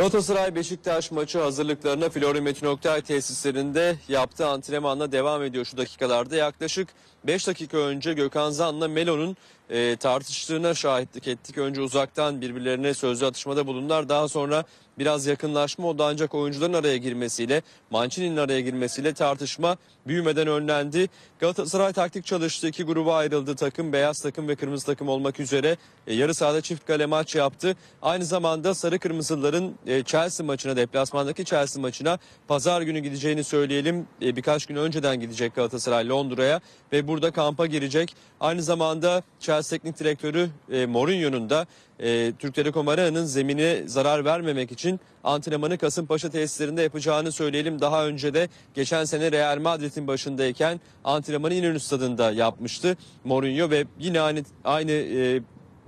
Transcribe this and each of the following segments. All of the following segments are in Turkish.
Galatasaray Beşiktaş maçı hazırlıklarına Metin Oktay tesislerinde yaptığı antrenmanla devam ediyor şu dakikalarda. Yaklaşık 5 dakika önce Gökhan Zan'la Melo'nun e, tartıştığına şahitlik ettik. Önce uzaktan birbirlerine sözlü atışmada bulundular. Daha sonra biraz yakınlaşma oldu ancak oyuncuların araya girmesiyle, Mancini'nin araya girmesiyle tartışma büyümeden önlendi. Galatasaray taktik çalıştı. iki gruba ayrıldı. Takım beyaz takım ve kırmızı takım olmak üzere e, yarı sahada çift kale maç yaptı. Aynı zamanda sarı kırmızıların e, Chelsea maçına, deplasmandaki Chelsea maçına pazar günü gideceğini söyleyelim. E, birkaç gün önceden gidecek Galatasaray Londra'ya ve burada kampa girecek. Aynı zamanda Chelsea Teknik Direktörü e, Mourinho'nun da e, Türk Telekom Arena'nın zemine zarar vermemek için antrenmanı Kasımpaşa tesislerinde yapacağını söyleyelim. Daha önce de geçen sene Real Madrid'in başındayken antrenmanı İnönü Stadı'nda yapmıştı Mourinho ve yine aynı, aynı e,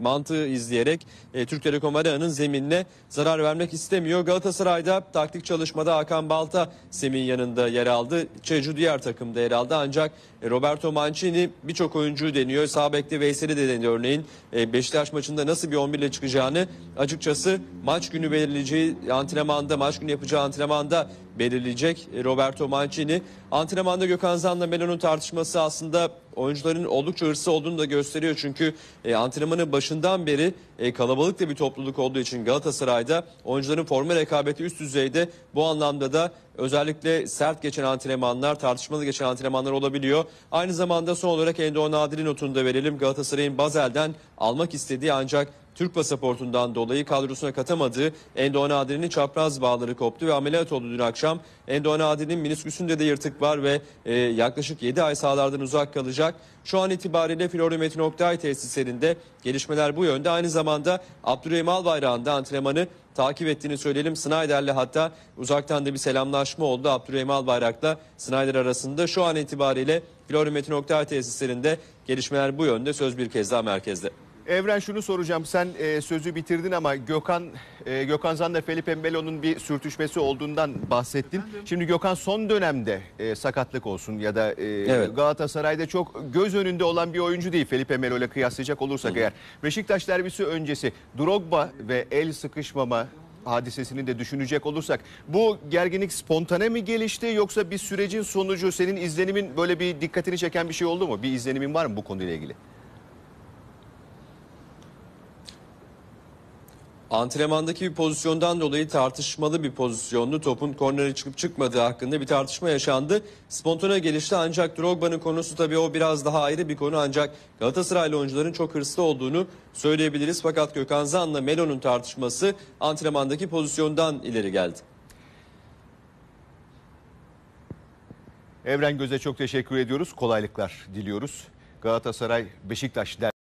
mantığı izleyerek e, Türk Telekom Arena'nın zeminine zarar vermek istemiyor. Galatasaray'da taktik çalışmada Hakan Balta Semih'in yanında yer aldı. Çeju diğer takımda yer aldı ancak e, Roberto Mancini birçok oyuncuyu deniyor. Sağ bekte Veysel'i de deniyor örneğin. E, Beşiktaş maçında nasıl bir 11 ile çıkacağını açıkçası maç günü belirleyeceği antrenmanda, maç günü yapacağı antrenmanda belirleyecek e, Roberto Mancini. Antrenmanda Gökhan Zan'la Melo'nun tartışması aslında oyuncuların oldukça hırslı olduğunu da gösteriyor. Çünkü e, antrenmanın başından beri e, kalabalık da bir topluluk olduğu için Galatasaray'da oyuncuların forma rekabeti üst düzeyde. Bu anlamda da özellikle sert geçen antrenmanlar, tartışmalı geçen antrenmanlar olabiliyor. Aynı zamanda son olarak Endo Nadir'in notunu da verelim. Galatasaray'ın Bazel'den almak istediği ancak Türk pasaportundan dolayı kadrosuna katamadığı Endo Nadir'in çapraz bağları koptu ve ameliyat oldu dün akşam. Endo Nadir'in minisküsünde de yırtık var ve e, yaklaşık 7 ay sahalardan uzak kalacak. Şu an itibariyle Florya Metin Oktay tesislerinde gelişmeler bu yönde. Aynı zamanda Abdurrahim Albayrak'ın da antrenmanı takip ettiğini söyleyelim. Snyder'le hatta uzaktan da bir selamlaşma oldu Abdurrahim Albayrak'la Snyder arasında. Şu an itibariyle Florya Metin Oktay tesislerinde gelişmeler bu yönde. Söz bir kez daha merkezde. Evren şunu soracağım. Sen e, sözü bitirdin ama Gökhan e, Gökhan Zan'la Felipe Melo'nun bir sürtüşmesi olduğundan bahsettin. Şimdi Gökhan son dönemde e, sakatlık olsun ya da e, Evet. Galatasaray'da çok göz önünde olan bir oyuncu değil Felipe Melo ile kıyaslayacak olursak eğer. Beşiktaş derbisi öncesi Drogba ve el sıkışmama hadisesini de düşünecek olursak bu gerginlik spontane mi gelişti yoksa bir sürecin sonucu senin izlenimin böyle bir dikkatini çeken bir şey oldu mu? Bir izlenimin var mı bu konuyla ilgili? Antrenmandaki bir pozisyondan dolayı tartışmalı bir pozisyondu. Topun kornere çıkıp çıkmadığı hakkında bir tartışma yaşandı. Spontane gelişti ancak Drogba'nın konusu tabii o biraz daha ayrı bir konu. Ancak Galatasaraylı oyuncuların çok hırslı olduğunu söyleyebiliriz. Fakat Gökhan Zan'la Melo'nun tartışması antrenmandaki pozisyondan ileri geldi. Evren Göz'e çok teşekkür ediyoruz. Kolaylıklar diliyoruz. Galatasaray Beşiktaş der.